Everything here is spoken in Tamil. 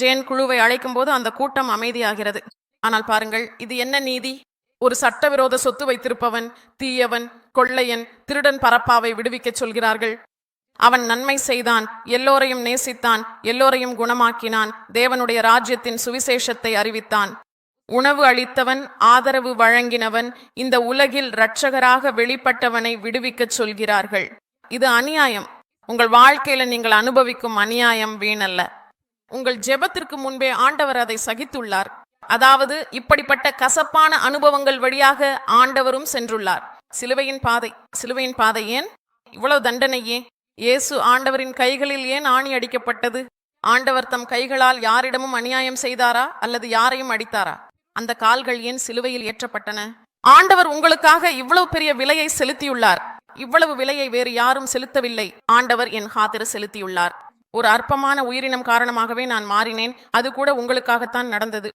ஜேன் குழுவை அழைக்கும் போது அந்த கூட்டம் அமைதியாகிறது. ஆனால் பாருங்கள் இது என்ன நீதி? ஒரு சட்டவிரோத சொத்து வைத்திருப்பவன் தீயவன் கொள்ளையன் திருடன் பரப்பாவை விடுவிக்கச் சொல்கிறார்கள். அவன் நன்மை செய்தான் எல்லோரையும் நேசித்தான் எல்லோரையும் குணமாக்கினான் தேவனுடைய ராஜ்யத்தின் சுவிசேஷத்தை அறிவித்தான். உணவு அளித்தவன் ஆதரவு வழங்கினவன் இந்த உலகில் இரட்சகராக வெளிப்பட்டவனை விடுவிக்கச் சொல்கிறார்கள். இது அநியாயம். உங்கள் வாழ்க்கையில நீங்கள் அனுபவிக்கும் அநியாயம் வீணல்ல. உங்கள் ஜெபத்திற்கு முன்பே ஆண்டவர் அதை சகித்துள்ளார். அதாவது இப்படிப்பட்ட கசப்பான அனுபவங்கள் வழியாக ஆண்டவரும் சென்றுள்ளார். சிலுவையின் பாதை சிலுவையின் பாதை ஏன்? இவ்வளவு தண்டனை ஏன்? இயேசு ஆண்டவரின் கைகளில் ஏன் ஆணி அடிக்கப்பட்டது? ஆண்டவர் தம் கைகளால் யாரிடமும் அநியாயம் செய்தாரா? அல்லது யாரையும் அடித்தாரா? அந்த கால்கள் ஏன் சிலுவையில் ஏற்றப்பட்டன? ஆண்டவர் உங்களுக்காக இவ்வளவு பெரிய விலையை செலுத்தியுள்ளார். இவ்வளவு விலையை வேறு யாரும் செலுத்தவில்லை. ஆண்டவர் என் ஹாதிர செலுத்தியுள்ளார். ஒரு அற்பமான உயிரினம் காரணமாகவே நான் மாறினேன். அது கூட உங்களுக்காகத்தான் நடந்தது.